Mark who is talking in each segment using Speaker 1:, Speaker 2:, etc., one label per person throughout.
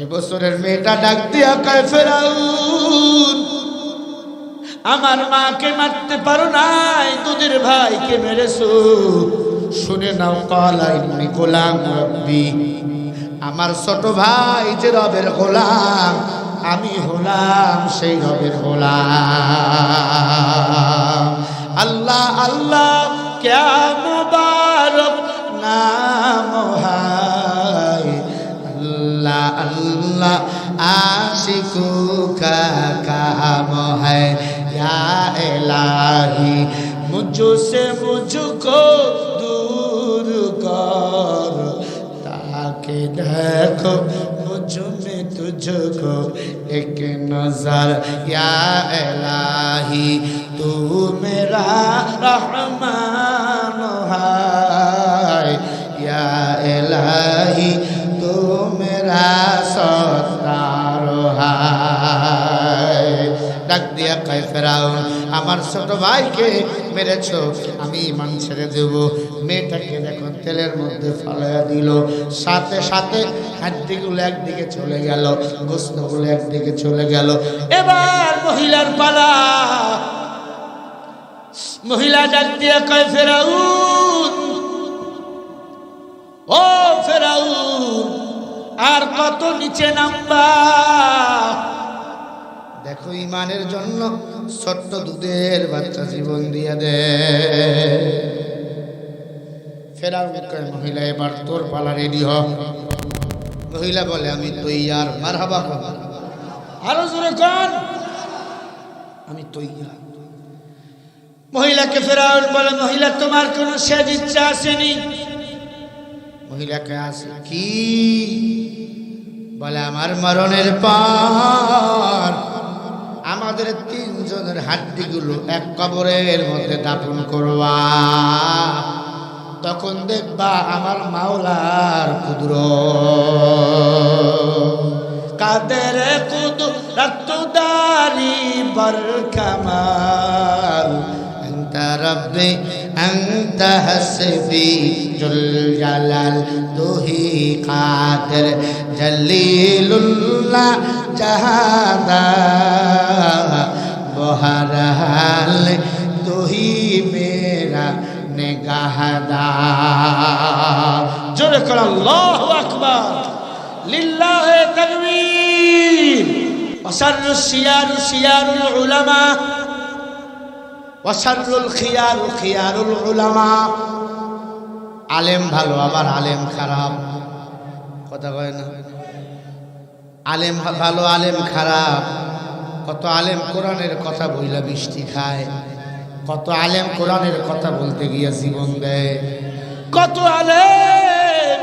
Speaker 1: এই বছরের মেয়েটা ডাক দিয়া কয়, ফেরাউন, আমার মাকে মারতে পারো নাই, দুধের ভাইকে মেরেছো। শুনে নাও, কলা ইন্নি গোলাম রব্বি, আমার ছোট ভাই যে রবের গোলাম, আমি হলাম সেই রবের গোলাম। আল্লাহ আল্লাহ মুবারক নাম হায়। اللہ عاشقوں کا کام ہے یا الہی مجھ سے مجھ کو دور کر تاکہ دیکھو مجھ میں تجھ کو ایک نظر یا الہی تو میرا رحمان ہے یا الہی আমার ছোট ভাইকে মেরেছ, আমি ইমান ছেড়ে দেব। মেয়েটাকে দেখো, তেলের মধ্যে ফালাইয়া দিল। সাথে সাথে হাড্ডিগুলো একদিকে চলে গেল, গোস্তগুলো একদিকে চলে গেল। এবার মহিলার পালা। মহিলা ডাক দিয়া কয়, ফেরাউন, ও ফেরাউন, আর কত নিচে নামবা? দেখো ইমানের জন্য ছোট্ট দুধের বাচ্চা জীবন দিয়ে দে। কয় মহিলা, এবার তোর পালা রেডি হ। মহিলা বলে, আমি তৈয়ার মারহাবা কর আরও জোরে কর। আমি তৈয়ার মহিলাকে ফেরাউন বলে, মহিলা, তোমার কোনো সেজ ইচ্ছা আসেনি? মহিলাকে আসে, কি? বলে, আমার মরণের পর আমাদের তিনজনের হাড্ডিগুলো এক কবরের মধ্যে দাপন করবা। তখন দেখবা আমার মাওলার কুদুর কাদের কুদুরি বর কামাল রব্বে অন্ত হসবি জুল জালাল তুহি কাদের, জলিলুল্লাহ জাহাদা, বহারাল তোহি মেরা নেগাহাদা। জোরে কর, আল্লাহ আকবার। লিল্লাহ তাকবীর। وسر السيار سيار العلماء وسر الخيار خيار العلماء আলেম ভালো আবার আলেম খারাপ। কথা কয় না? আলেম ভালো আলেম খারাপ। কত আলেম কোরআনের কথা বইলা বৃষ্টি খায়। কত আলেম কোরআনের কথা বলতে গিয়া জীবন দেয়। কত আলেম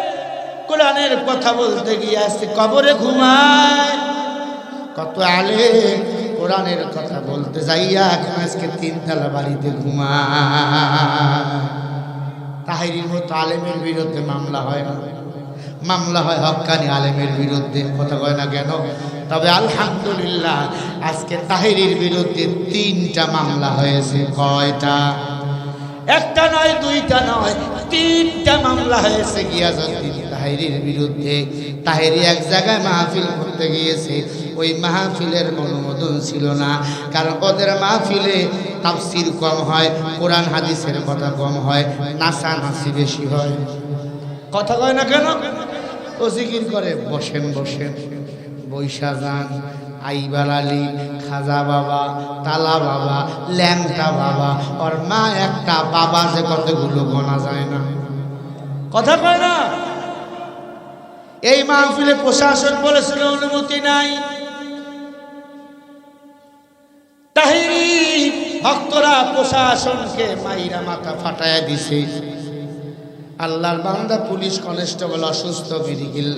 Speaker 1: কোরআনের কথা বলতে গিয়ে কবরে ঘুমায়। কত আলেম কোরআনের কথা বলতে যাইয়া এখন আজকে তিনতলা বাড়িতে ঘুমা তাহিরির মতো আলেমের বিরুদ্ধে মামলা হয় না। মামলা হয় হকানি আলেমের বিরুদ্ধে, কথা কয় না কেন? তবে আলহামদুলিল্লাহ, আজকে তাহিরির বিরুদ্ধে তিনটা মামলা হয়েছে, কয়টা? একটা নয়, দুইটা নয়, তিনটা মামলা হয়েছে গিয়াজুদ্দিন তাহিরির বিরুদ্ধে। তাহিরি এক জায়গায় মাহফিল করতে গিয়েছে, ওই মাহফিলের অনুমোদন ছিল না, কারণ ওদের মাহফিলে তাফসির কম হয়, কোরআন হাদিসের কথা কম হয় নাসা নাসি বেশি হয়। কথা কয় না কেন? ও জিকির করে। বসেন বসেন। বৈশা যান আইবার আলী, খাজা বাবা, তালা বাবা, ল্যাংটা বাবা, ওর মা একটা বাবা যে কতগুলো গোনা যায় না। কথা কয় না? এই মাহফিলে প্রশাসন বলেছিল, অনুমতি নাই। তাহিরি ভক্তরা প্রশাসনকে মাইরা মাথা ফাটায় দিছে। আল্লাহর বান্দা পুলিশ কনস্টেবল অসুস্থ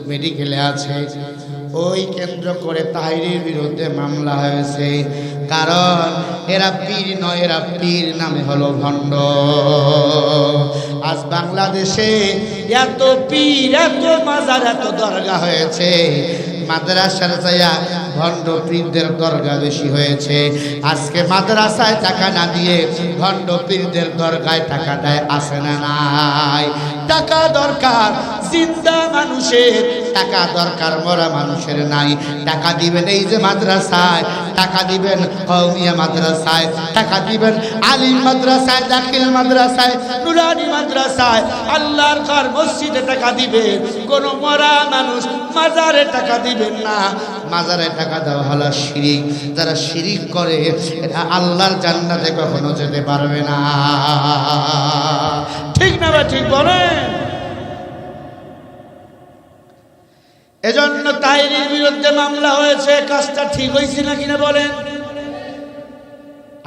Speaker 1: মেডিকেল আছে। ওই কেন্দ্র করে তাহিরির বিরুদ্ধে মামলা হয়েছে। কারণ এরা পীর নয়, এরা পীর নামে হলো ভণ্ড। আজ বাংলাদেশে এত পীর, এত মাজার, এত দরগা হয়েছে। মাদ্রাসার চাইয়া ভণ্ড পীরদের দরগা বেশি হয়েছে। আজকে মাদ্রাসায় টাকা না দিয়ে ভণ্ড পীরদের দরগায় টাকা দেয়, আসে না নাই। টাকা দরকার, জিন্দা মানুষের টাকা দরকার, মরা মানুষের নাই। টাকা দিবেন এই যে মাদ্রাসায়, টাকা দিবেন কৌমিয়া মাদ্রাসায়, টাকা দিবেন আলিম মাদ্রাসায়, দাখিল মাদ্রাসায়, নুরানি মাদ্রাসায়, আল্লাহর ঘর মসজিদে টাকা দিবেন, কোন মরা মানুষ মাজারে টাকা দিবেন না। মাজারে টাকা দেওয়া হলো শিরিক। যারা শিরিক করে, এরা আল্লাহর জান্নাতে কখনো যেতে পারবে না। ঠিক না বা ঠিক বলেন। এজন্য তাইরির বিরুদ্ধে মামলা হয়েছে কাজটা ঠিক হয়েছে না কিনা বলেন?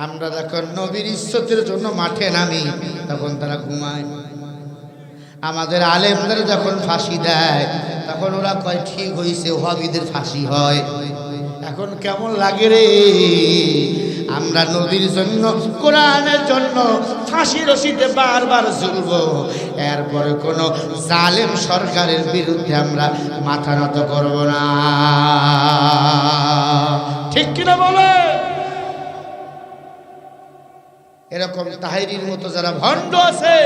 Speaker 1: আমরা যখন নবীর ইজ্জতের জন্য মাঠে নামি, তখন তারা ঘুমায়। আমাদের আলেমদের যখন ফাঁসি দেয়, তখন ওরা কয়, ঠিক হয়েছে হবিদের ফাঁসি হয়। এখন কেমন লাগে রে? আমরা নদীর জন্য, কোরআনের জন্য ফাঁসি রশিতে বারবার ঝুলব। এরপরে কোনো জালেম সরকারের বিরুদ্ধে আমরা মাথা নত করব না। ঠিক কিনা বলে? এরকম তাহিরির মতো যারা ভণ্ড আছে,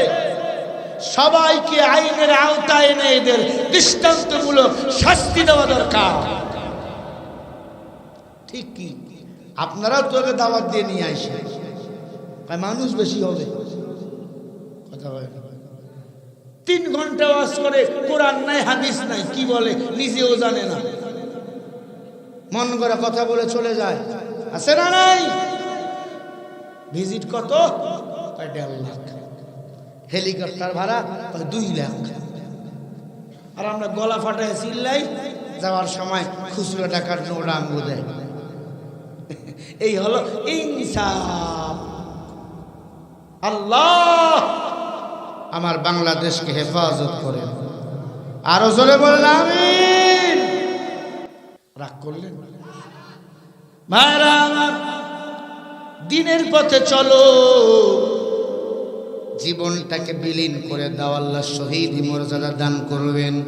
Speaker 1: সবাইকে আইনের আওতায় এনে এদের দৃষ্টান্তমূলক শাস্তি দেওয়া দরকার। ঠিক কি? আপনারাও তোকে দাওয়াত দিয়ে নিয়ে আসে মানুষ বেশি হবে। তিন ঘণ্টা ওয়াজ করে, কোরআন নাই, হাদিস নাই, কি বলে, নিজেও জানে না। মন করে কথা বলে চলে যায়। আছে না নাই? ভিজিট কত? দেড় লাখ। হেলিকপ্টার ভাড়া দুই লাখ। আর আমরা গলা ফাটায় চিল্লাই, যাওয়ার সময় খুচরো টাকার নোট আঙ্গু দেয়। এই হলো ইনসাফ। আল্লাহ আমার বাংলাদেশকে হেফাজত করেন। আরও জোরে বললাম রাগ করলেন? আমার, দিনের পথে চলো। জীবনটাকে বিলীন করে দাও, আল্লাহ শহীদ মর্যাদা দান করবেন।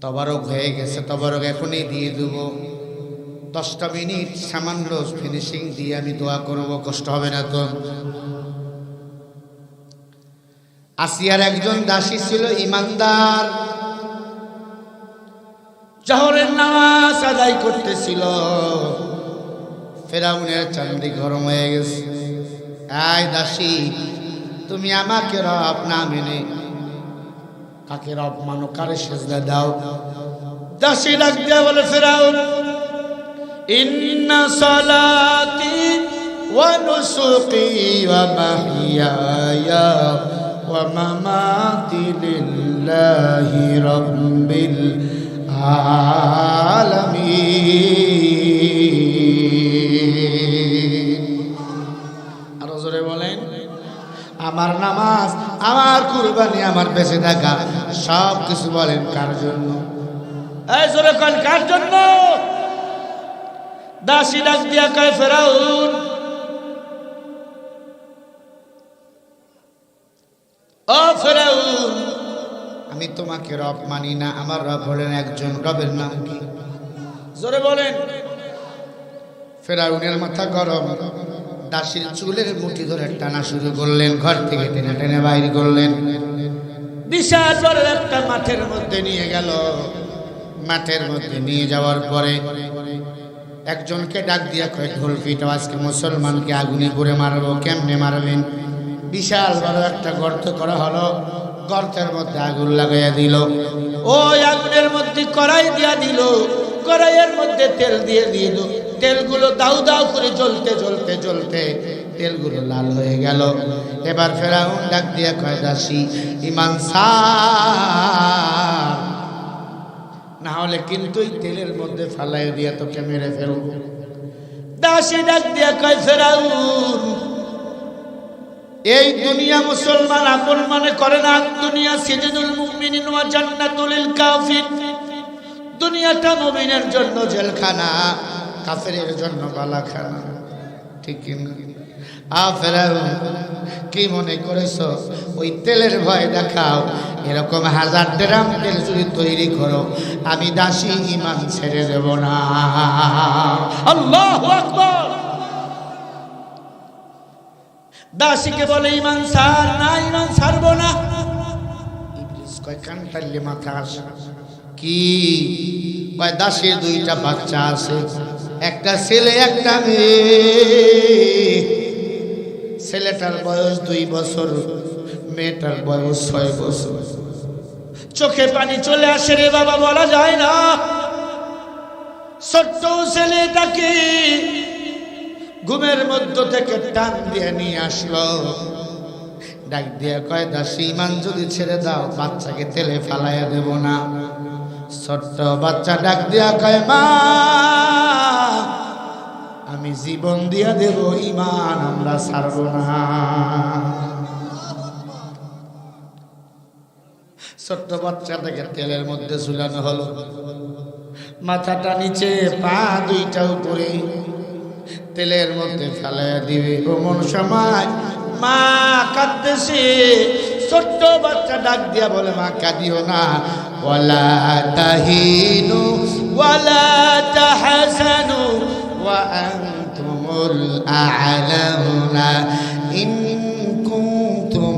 Speaker 1: তবারক হয়ে গেছে, তবারক এখনই দিয়ে দেব। দশটা মিনিট সামান্য ফিনিশিং দিয়ে আমি দোয়া করব, কষ্ট হবে না তো? আসিয়ার একজন দাসী ছিল ইমানদার। জহরের নামাজ আদায় করতেছিল। ফেরাউনের চান্দি গরম হয়ে গেছে। আয় দাসী, তুমি আমাকে রব না মেনে, কাকে রব মানো, কারে সেজদা দাও? দাসী ডাক দেয়া বলে, ফেরাউন ওয়া নুসুকি ওয়া মাহইয়ায়া ওয়া মামাতি লিল্লাহি রাব্বিল আরও জোরে বলেন। আমার নামাজ, আমার কুরবানি, আমার বেঁচে থাকা সব কিছু বলেন কার জন্য? এই জোরে কার জন্য? দাসী ডাক দিয়া কয় ফেরাউন! ও ফেরাউন! আমি তোমাকে রব মানি না আমার রব হলেন একজন রবের নাম কি? জোরে বলেন। ফেরাউনের মাথা গরম দাসীর চুলের মুঠি ধরে টানা শুরু করলেন ঘর থেকে টেনে টেনে বাইরে করলেন। বিশাল বড় একটা মাঠের মধ্যে নিয়ে গেল। মাঠের মধ্যে নিয়ে যাওয়ার পরে একজনকে ডাক দিয়া কয়, ঢোল পিটাও, আজকে মুসলমানকে আগুনে করে মারবো, কেমনে মারবেন? বিশাল বড় একটা গর্ত করা হলো, গর্তের মধ্যে আগুন লাগাইয়া দিল। ওই আগুনের মধ্যে কড়াই দিয়া দিল, কড়াইয়ের মধ্যে তেল দিয়ে দিল। তেলগুলো দাউ দাউ করে জ্বলতে জ্বলতে জ্বলতে তেলগুলো লাল হয়ে গেল। এবার ফেরাউন ডাক দিয়া কয়, দাসী ইমান সার না হলে কিন্তু তেলের মধ্যে ফালাই দিয়া তোকে মেরে ফেলব। দাসী ডাক দিয়া কয়, ফেরাউন, এই দুনিয়া মুসলমান আপন মনে করে না, দুনিয়া সিজনুল মুমিনিন ওয়া জান্নাতুল কাফির। দুনিয়াটা মুমিনের জন্য জেলখানা, কাফেরের জন্য বালাখানা। ঠিক কিনা আ ফেরাউন, কি মনে করেছ? ওই তেলের ভয় দেখাও এরকম হাজার ড্রাম তেল যদি তৈরি করো আমি দাসী ইমান ছেড়ে দেব না। আল্লাহ
Speaker 2: দাসীকে বলে ইমান সার না ইমান ছাড়বো না।
Speaker 1: ইবলিস কয় কান টানলে মাথা আসে। কি? কয় দাসের দুইটা বাচ্চা আছে একটা ছেলে একটা মেয়ে। ছেলেটার বয়স দুই বছর। মেয়েটার বয়স ছয় বছর।
Speaker 2: চোখে পানি চলে আসে রে বাবা, বলা যায় না। ছোট্ট ছেলেটাকে
Speaker 1: ঘুমের মধ্য থেকে টান দিয়ে নিয়ে আসলো। ডাক দিয়ে কয়, দাসী, ইমান যদি ছেড়ে দাও, বাচ্চাকে তেলে ফালাইয়া দেব না। ছোট্ট বাচ্চা ডাক দিয়া কয়, মা, আমি জীবন দিয়া দেব, ইমান আমরা ছাড়ব না। ছোট্ট বাচ্চা বাচ্চাটাকে তেলের মধ্যে ঝুলানো হলো। মাথাটা নিচে, পা দুইটা উপরে। তেলের মধ্যে ফেলাইয়া দিবে এমন সময় মা কাঁদতেছে। ছোট্ট বাচ্চা ডাক দিয়া বলে, মা, কাঁদিও না। ওয়ালা তাহিনু, ওয়ালা তাহসানু ওয়া আনতুমুল আ'লাউনা ইন কুনতুম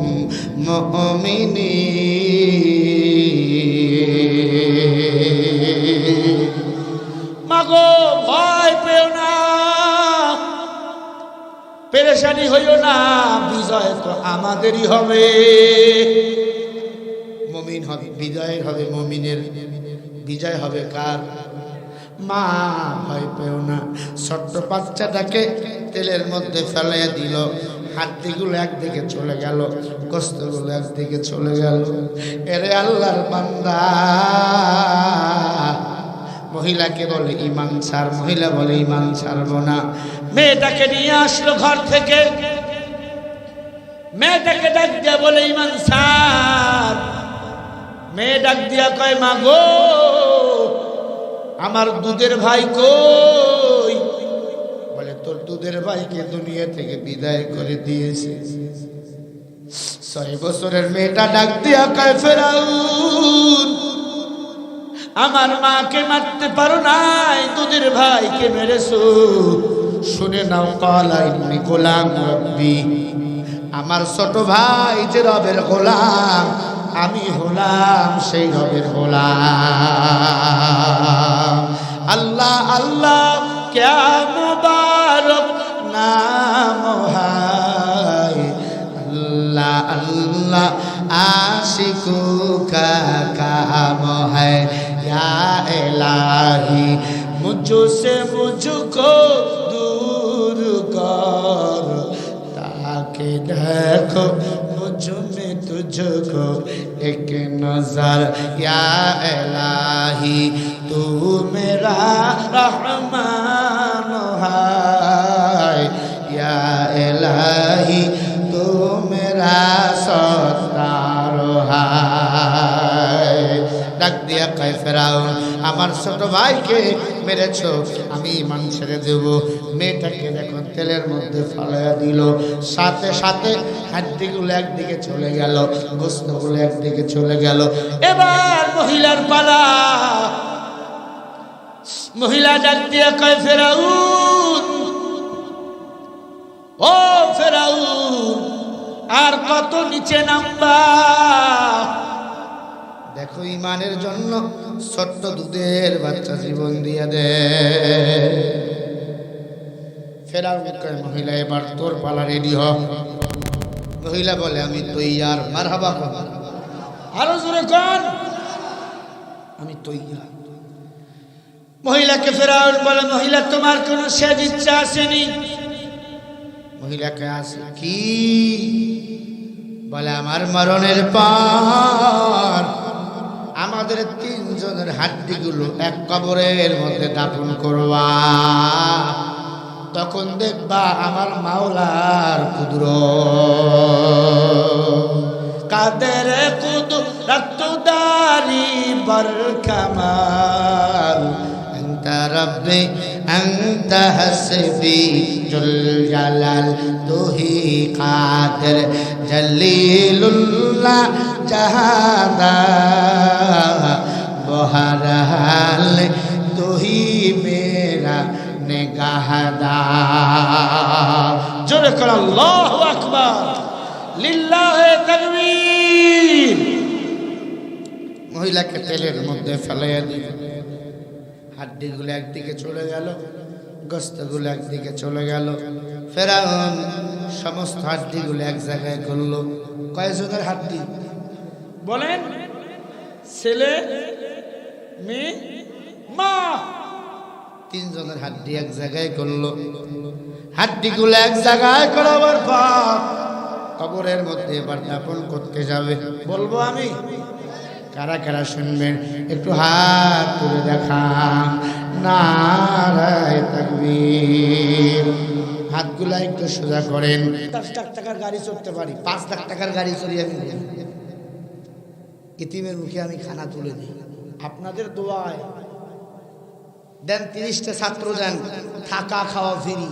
Speaker 1: মুমিনিন।
Speaker 2: পেরেশানি হইও না, বিজয় তো আমাদেরই হবে।
Speaker 1: মমিন হবে বিজয় হবে, মমিনের বিজয় হবে কার? মা, ভয় পেও না। ছোট্ট বাচ্চাটাকে তেলের মধ্যে ফেলাইয়া দিল। হাড্ডিগুলো একদিকে চলে গেল, গোস্তগুলো একদিকে চলে গেল। এরে আল্লাহর বান্দা। মহিলাকে বলে ইমান ছাড়, মহিলা বলে ইমান ছাড়বো না।
Speaker 2: মেয়েটাকে নিয়ে আসলো ঘর থেকে। মেয়েটাকে ডাক দিয়া বলে, ইমান সার। মেয়ে ডাক দিয়া কয়, মা গো, আমার দুধের ভাই কই?
Speaker 1: বলে, তোর দুধের ভাইকে দুনিয়া থেকে বিদায় করে দিয়েছে। ছয় বছরের মেয়েটা ডাক দিয়া কয়, ফেরাউন,
Speaker 2: আমার মাকে মারতে পারো নাই, দুধের ভাইকে মেরেছো।
Speaker 1: শুনে নাও কলাই ইন্নি গোলাম রব্বি। আমার ছোট ভাই যে রবের গোলাম, আমি হলাম সেই রবের গোলাম। আল্লাহ আল্লাহ কেম বারক নাম আল্লাহ আল্লাহ আশিকু কাম হ্যাঁ ইলাহি মুঝ সে کو ایک نظر یا الہی تو میرا رحمان আমার ছোট ভাইকে মেরেছ, আমি ইমান ছেড়ে দেব। মেয়েটাকে দেখো, তেলের মধ্যে ফালাইয়া দিল। সাথে সাথে হাড্ডিগুলো একদিকে চলে গেল, গোস্তগুলো একদিকে চলে গেল।
Speaker 2: এবার মহিলার পালা। মহিলা ডাক দিয়া কয়, ফেরাউন, ও ফেরাউন, আর কত নিচে নামবা?
Speaker 1: দেখো ইমানের জন্য ছোট্ট দুধের বাচ্চা জীবন দিয়ে দে। মুখে মহিলা, এবার তোর পালা রেডি হ। মহিলা বলে, আমি তৈয়ার, মারহাবা কর।
Speaker 2: আরও জোরে কর।
Speaker 1: আমি তৈয়ার।
Speaker 2: মহিলাকে ফেরাউন বলে, মহিলা, তোমার কোনো শেষ ইচ্ছা আসেনি?
Speaker 1: মহিলাকে আসে কি? বলে, আমার মরণের পর আমাদের তিনজনের হাড্ডিগুলো এক কবরের মধ্যে দাপন করবা তখন দেখবা আমার মাওলার কুদর
Speaker 2: কাদের কুদু রক্তদারি বর কামাল
Speaker 1: أنت ربي انت حسبی جل جلال تو ہی قادر جلیل اللہ جہاں بہرحال تو ہی میرا نگہدار
Speaker 2: জোরে করে আল্লাহ আকবার লিল্লাহে তাকবীর
Speaker 1: মহিলাকে তেলের মধ্যে ফেলাইয়া দিবেন হাড্ডিগুলো একদিকে চলে গেল গোস্তগুলো একদিকে চলে গেল। ফেরাউন সমস্ত হাড্ডিগুলো এক জায়গায় করল। কয়েকজনের হাড্ডি?
Speaker 2: বলেন ছেলে মেয়ে মা।
Speaker 1: তিনজনের হাড্ডি এক জায়গায় করল। হাড্ডিগুলো এক জায়গায় করাবার পর কবরের মধ্যে এবার দাপন করতে যাবে।
Speaker 2: বলব আমি?
Speaker 1: কারা কারা শুনবেন? একটু হাত তুলে দেখান। নারায় তাকবীর। হাতগুলা একটু সোজা করেন। দশ লাখ টাকার গাড়ি চড়তে পারি। পাঁচ লাখ টাকার গাড়ি চড়ি আমি ইতিমের মুখে আমি খানা তুলে দিই।
Speaker 2: আপনাদের দোয়ায়।
Speaker 1: দেন তিরিশটা ছাত্র দেন থাকা খাওয়া ফিরি।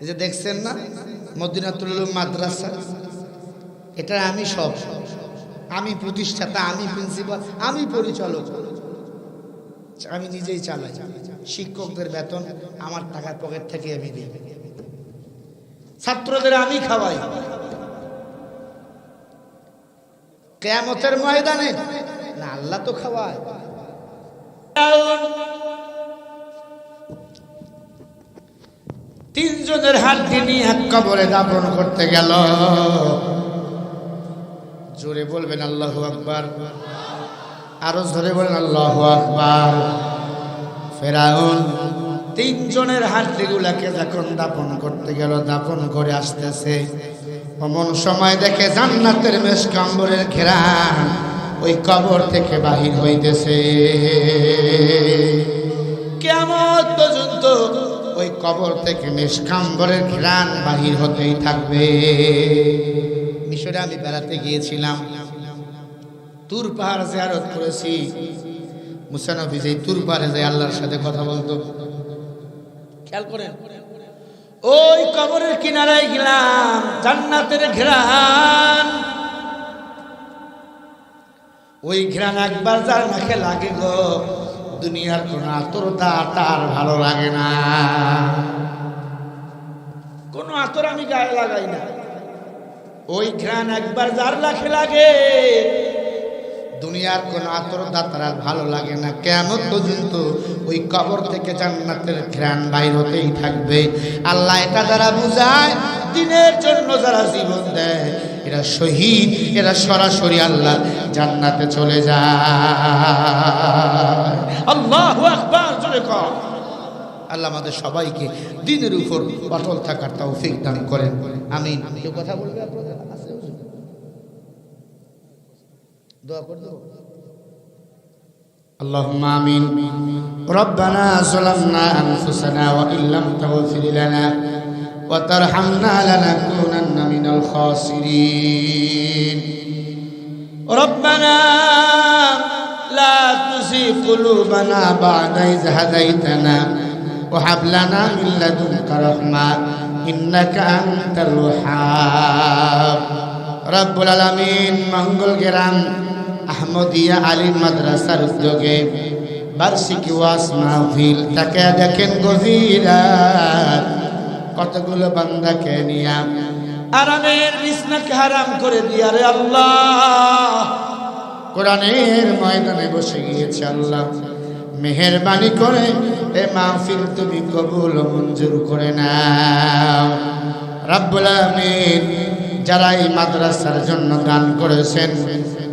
Speaker 1: এই যে দেখছেন না? মদিনাতুল মাদ্রাসা। এটা আমি সব। আমি প্রতিষ্ঠাতা, আমি প্রিন্সিপাল আমি পরিচালক। আমি নিজেই চালাই। শিক্ষকদের বেতন আমার টাকার পকেট থেকে আমি দিই। ছাত্রদের আমি খাওয়াই। কেয়ামতের ময়দানে না আল্লাহ তো খাওয়ায়। তিনজনের হাড্ডি নিয়ে এক কবরে দাপন করতে গেল। জোরে বলবেন আল্লাহ আকবার। আরও জোরে বলেন আল্লাহ আকবার। ফেরাউন, তিনজনের হাড্ডিগুলাকে যখন দাপন করতে গেল দাপন করে আসতেছে। অমন সময় দেখে জান্নাতের মেষ কাম্বরের ঘেরান ওই কবর থেকে বাহির হইতেছে। কেমন পর্যন্ত ওই কবর থেকে নিষ্কাম্বরের ঘ্রাণ বাহির হতেই থাকবে। মিশরে আমি বেড়াতে গিয়েছিলাম। তুর পাহাড় জিয়ারত করেছি। মুসানফি যে তুর পাহাড়ে যে আল্লাহর সাথে কথা বলতো।
Speaker 2: খেয়াল করেন, ওই কবরের কিনারায় গেলাম, জান্নাতের ঘেরান
Speaker 1: ওই ঘ্রাণ একবার যার নাকে লাগে গো, দুনিয়ার কোন আতরতা তার ভালো লাগে না।
Speaker 2: কোনো আতর আমি গায়ে লাগাই না। ওই ঘ্রাণ একবার যার লাখে লাগে।
Speaker 1: দুনিয়ার কোন আতরতা তার আর ভালো লাগে না। কেমন পর্যন্ত ওই কবর থেকে জান্নাতের ঘ্রাণ বাইর হতেই থাকবে। আল্লাহ এটা যারা বুঝায়, দিনের জন্য যারা জীবন দেয়, এরা শহীদ, এরা সরাসরি আল্লাহ জান্নাতে চলে যায়।
Speaker 2: আল্লাহ আকবার, জোরে কর
Speaker 1: আল্লাহ আমাদের সবাইকে দিনের উপর অটল থাকার তৌফিক দান করেন আমি কেউ কথা বলবে আপনাদের আছে হুজুর? দোয়া করে দেবো اللهم آمين ربنا ظلمنا أنفسنا وإن لم تغفر لنا وترحمنا لنكونن من الخاسرين ربنا لا تزغ قلوبنا بعد إذ هديتنا وهب لنا من لدنك رحمة إنك أنت الوهاب رب العالمين মঙ্গল গ্রাম আহমদিয়া আলী মাদ্রাসার উদ্যোগে বার্ষিকী ওয়াস মাহফিল তাকে দেখেন গভীর রাত। কতগুলো বান্দাকে নিয়া
Speaker 2: আরামের বিছনাকে হারাম করে দিয়া রে আল্লাহ
Speaker 1: কোরআনের ময়দানে বসে গিয়েছে আল্লাহ মেহেরবানি করে, এ মাহফিল তুমি কবুল মঞ্জুর করে নাও। রাব্বুল আমিন যারা এই মাদ্রাসার জন্য দান করেছেন,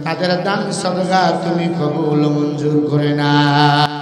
Speaker 1: তাদের দান সদগা তুমি কবুল মঞ্জুর করে নাও।